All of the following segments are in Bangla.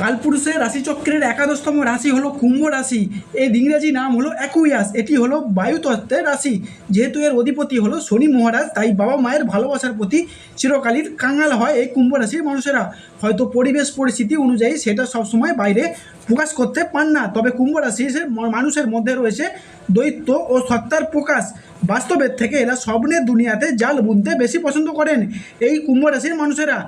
কালপুরুষের রাশিচক্রের একাদশতম রাশি হলো কুম্ভ রাশি। এর ইংরেজি নাম হলো অ্যাকুইয়াস এটি হলো বায়ুতত্ত্বের রাশি। যেহেতু এর অধিপতি হলো শনি মহারাজ, তাই বাবা মায়ের ভালোবাসার প্রতি চিরকালীন কাঙাল হয় এই কুম্ভ রাশির মানুষেরা। হয়তো পরিবেশ পরিস্থিতি অনুযায়ী সেটা সবসময় বাইরে প্রকাশ করতে পান না। তবে কুম্ভ রাশির মানুষের মধ্যে রয়েছে দৈত্য ও সত্তার প্রকাশ। বাস্তবের থেকে এরা স্বপ্নের দুনিয়াতে জাল বুনতে বেশি পছন্দ করেন এই কুম্ভ রাশির মানুষেরা।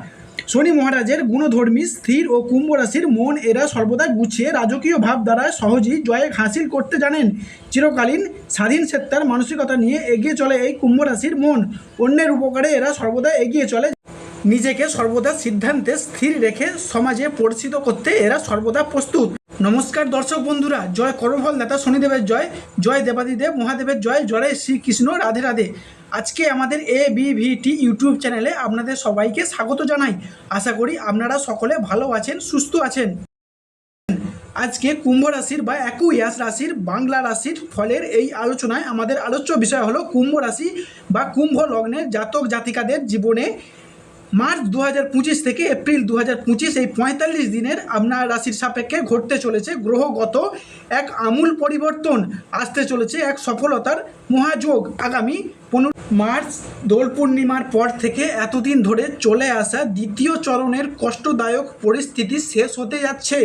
শনি মহারাজের গুণধর্মী স্থির ও কুম্ভ রাশির মন এরা সর্বদা গুছিয়ে রাজকীয় ভাব দ্বারা সহজেই জয় হাসিল করতে জানেন। চিরকালীন স্বাধীন সত্তার মানসিকতা নিয়ে এগিয়ে চলে এই কুম্ভ রাশির মন। অন্যের উপকারে এরা সর্বদা এগিয়ে চলে। নিজেকে সর্বদা সিদ্ধান্তে স্থির রেখে সমাজে পরিচিত করতে এরা সর্বদা প্রস্তুত। নমস্কার দর্শক বন্ধুরা, জয় করফল দাতা শনিদেবের জয় জয় দেবাদিদেব মহাদেবের জয় জয় শ্রীকৃষ্ণ, রাধে রাধে। আজকে আমাদের এ বিভিটি ইউটিউব চ্যানেলে আপনাদের সবাইকে স্বাগত জানাই। আশা করি আপনারা সকলে ভালো আছেন, সুস্থ আছেন। আজকে কুম্ভ রাশির বা একুইয়াস রাশির, বাংলা রাশির ফলের এই আলোচনায় আমাদের আলোচ্য বিষয় হলো কুম্ভ রাশি বা কুম্ভ লগ্নের জাতক জাতিকাদের জীবনে মার্চ দু থেকে এপ্রিল দু এই পঁয়তাল্লিশ দিনের আপনার রাশির সাপেক্ষে ঘটতে চলেছে গ্রহগত এক আমূল পরিবর্তন আসতে চলেছে, এক সফলতার মহাযোগ আগামী পনেরো মার্চ, দোল পূর্ণিমার পর থেকে এতদিন ধরে চলে আসা দ্বিতীয় চরণের কষ্টদায়ক পরিস্থিতি শেষ হতে যাচ্ছে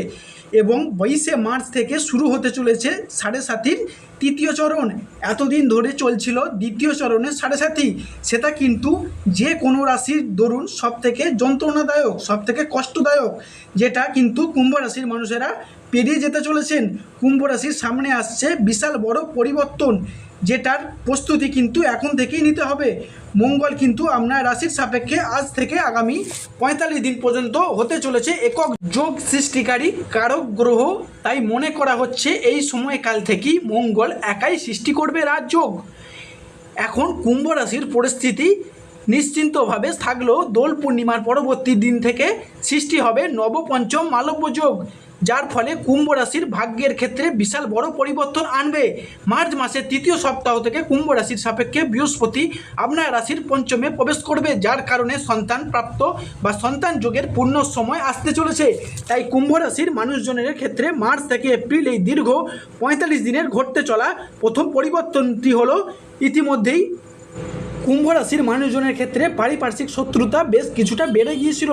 এবং বাইশে মার্চ থেকে শুরু হতে চলেছে সাড়ে সাতির তৃতীয় চরণ। এতদিন ধরে চলছিল দ্বিতীয় চরণের সাড়ে সাতি। সেটা কিন্তু যে কোনো রাশির দরুন সব থেকে যন্ত্রণাদায়ক সব থেকে কষ্টদায়ক, যেটা কিন্তু কুম্ভ রাশির মানুষেরা পেরিয়ে যেতে চলেছেন। কুম্ভ রাশির সামনে আসছে বিশাল বড় পরিবর্তন। যেটার প্রস্তুতি কিন্তু এখন থেকেই নিতে হবে। মঙ্গল কিন্তু আপনার রাশির সাপেক্ষে আজ থেকে আগামী পঁয়তাল্লিশ দিন পর্যন্ত হতে চলেছে একক যোগ সৃষ্টিকারী কারক গ্রহ। তাই মনে করা হচ্ছে এই সময়কাল থেকেই মঙ্গল একাই সৃষ্টি করবে রাজযোগ এখন কুম্ভ রাশির পরিস্থিতি নিশ্চিন্তভাবে থাকলেও দোল পূর্ণিমার পরবর্তী দিন থেকে সৃষ্টি হবে নবপঞ্চম মালব্য যোগ। যার ফলে কুম্ভ রাশির ভাগ্যের ক্ষেত্রে বিশাল বড় পরিবর্তন আনবে। মার্চ মাসের তৃতীয় সপ্তাহ থেকে কুম্ভ রাশির সাপেক্ষে বৃহস্পতি আপনার রাশির পঞ্চমে প্রবেশ করবে, যার কারণে সন্তান প্রাপ্ত বা সন্তান যোগের পূর্ণ সময় আসতে চলেছে। তাই কুম্ভ রাশির মানুষজনের ক্ষেত্রে মার্চ থেকে এপ্রিল এই দীর্ঘ পঁয়তাল্লিশ দিনের ঘটতে চলা প্রথম পরিবর্তনটি হলো, ইতিমধ্যেই কুম্ভ রাশির মানুষজনের ক্ষেত্রে পারিপার্শ্বিক শত্রুতা বেশ কিছুটা বেড়ে গিয়েছিল।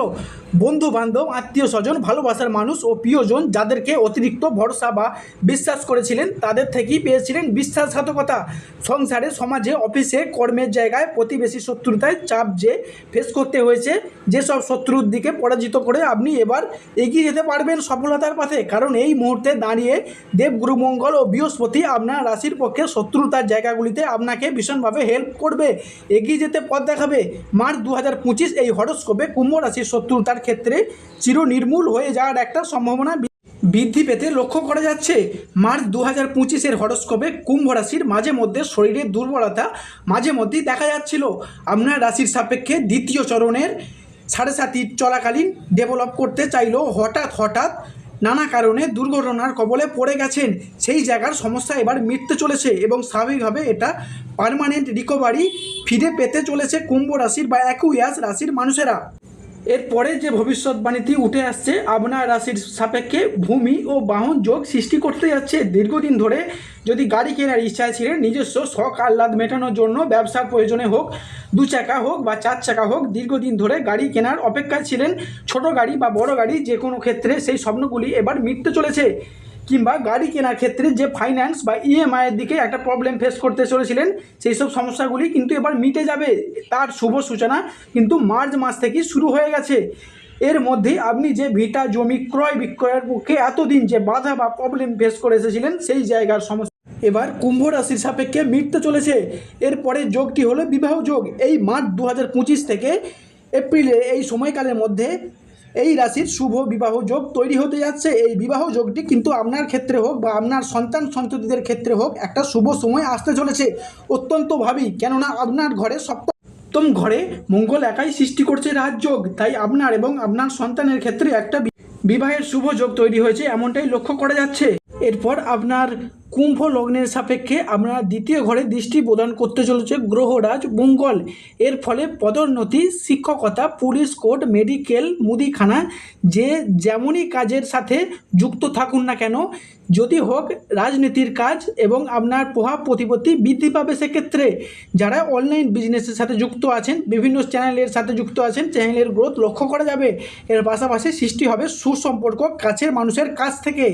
বন্ধু বান্ধব আত্মীয় স্বজন ভালোবাসার মানুষ ও প্রিয়জন যাদেরকে অতিরিক্ত ভরসা বা বিশ্বাস করেছিলেন, তাদের থেকেই পেয়েছিলেন বিশ্বাসঘাতকতা। সংসারে, সমাজে, অফিসে, কর্মের জায়গায় প্রতিবেশী শত্রুতায় চাপ যে ফেস করতে হয়েছে, যেসব শত্রুর দিকে পরাজিত করে আপনি এবার এগিয়ে যেতে পারবেন সফলতার পথে। কারণ এই মুহূর্তে দাঁড়িয়ে দেবগুরু মঙ্গল ও বৃহস্পতি আপনার রাশির পক্ষে শত্রুতার জায়গাগুলিতে আপনাকে ভীষণভাবে হেল্প করবে। এগিয়ে যেতে পথ দেখাবে। মার্চ দু হাজার পঁচিশ এই হরস্কোপে কুম্ভ রাশির শত্রুতার ক্ষেত্রে চির নির্মূল হয়ে যাওয়ার একটা সম্ভাবনা বৃদ্ধি পেতে লক্ষ্য করা যাচ্ছে। মার্চ দু হাজার পঁচিশের হরস্কোপে কুম্ভ রাশির মাঝে মধ্যে শরীরের দুর্বলতা মাঝে মধ্যেই দেখা যাচ্ছিল। আপনার রাশির সাপেক্ষে দ্বিতীয় চরণের সাড়ে সাতির চলাকালীন ডেভেলপ করতে চাইলেও হঠাৎ হঠাৎ নানা কারণে দুর্ঘটনার কবলে পড়ে গেছেন। সেই জায়গার সমস্যা এবার মিটতে চলেছে এবং স্বাভাবিকভাবে এটা পার্মানেন্ট রিকভারি ফিরে পেতে চলেছে কুম্ভ রাশির বা অ্যাকুইয়াস রাশির মানুষেরা। এরপরে যে ভবিষ্যৎবাণীটি উঠে আসছে, আপনার রাশির সাপেক্ষে ভূমি ও বাহন যোগ সৃষ্টি করতে যাচ্ছে। দীর্ঘদিন ধরে যদি গাড়ি কেনার ইচ্ছায় ছিলেন, নিজস্ব শখ, আহ্লাদ মেটানোর জন্য ব্যবসার প্রয়োজনে হোক, দু চাকা হোক বা চার চাকা হোক, দীর্ঘদিন ধরে গাড়ি কেনার অপেক্ষায় ছিলেন। ছোট গাড়ি বা বড় গাড়ি যে কোনো ক্ষেত্রে সেই স্বপ্নগুলি এবার মিটতে চলেছে। কিংবা গাড়ি কেনার ক্ষেত্রে যে ফাইন্যান্স বা ইএমআই এর দিকে একটা প্রবলেম ফেস করতে চলেছিলেন, সেই সব সমস্যাগুলি কিন্তু এবার মিটে যাবে, তার শুভ সূচনা কিন্তু মার্চ মাস থেকেই শুরু হয়ে গেছে। এর মধ্যেই আপনি যে ভিটা জমি ক্রয় বিক্রয়ের পক্ষে এতদিন যে বাধা বা প্রবলেম ফেস করে এসেছিলেন, সেই জায়গার সমস্যা এবার কুম্ভ রাশির সাপেক্ষে মিটতে চলেছে। এরপরে যোগটি হলো বিবাহ যোগ। এই মার্চ দু হাজার পঁচিশ থেকে এপ্রিলে এই সময়কালের মধ্যে এই রাশির শুভ বিবাহ যোগ তৈরি হতে যাচ্ছে। এই বিবাহ যোগটি কিন্তু আপনার ক্ষেত্রে হোক বা আপনার সন্তান সন্ততিদের ক্ষেত্রে হোক একটা শুভ সময় আসতে চলেছে। অত্যন্ত ভাবি, কেননা আপনার ঘরে সপ্তম ঘরে মঙ্গল একাই সৃষ্টি করছে রাজযোগ। তাই আপনার এবং আপনার সন্তানের ক্ষেত্রে একটা বিবাহের শুভ যোগ তৈরি হয়েছে, এমনটাই লক্ষ্য করা যাচ্ছে। এরপর আপনার কুম্ভ লগ্নের সাপেক্ষে আপনার দ্বিতীয় ঘরে দৃষ্টি প্রদান করতে চলেছে গ্রহরাজ মঙ্গল। এর ফলে পদোন্নতি, শিক্ষকতা, পুলিশ কোর্ট, মেডিকেল, মুদিখানা, যে যেমনই কাজের সাথে যুক্ত থাকুন না কেন, যদি হোক রাজনীতির কাজ এবং আপনার প্রভাব প্রতিপত্তি বৃদ্ধি পাবে সেক্ষেত্রে। যারা অনলাইন বিজনেসের সাথে যুক্ত আছেন, বিভিন্ন চ্যানেলের সাথে যুক্ত আছেন, চ্যানেলের গ্রোথ লক্ষ্য করা যাবে। এর পাশাপাশি সৃষ্টি হবে সুসম্পর্ক কাছের মানুষের কাছ থেকে।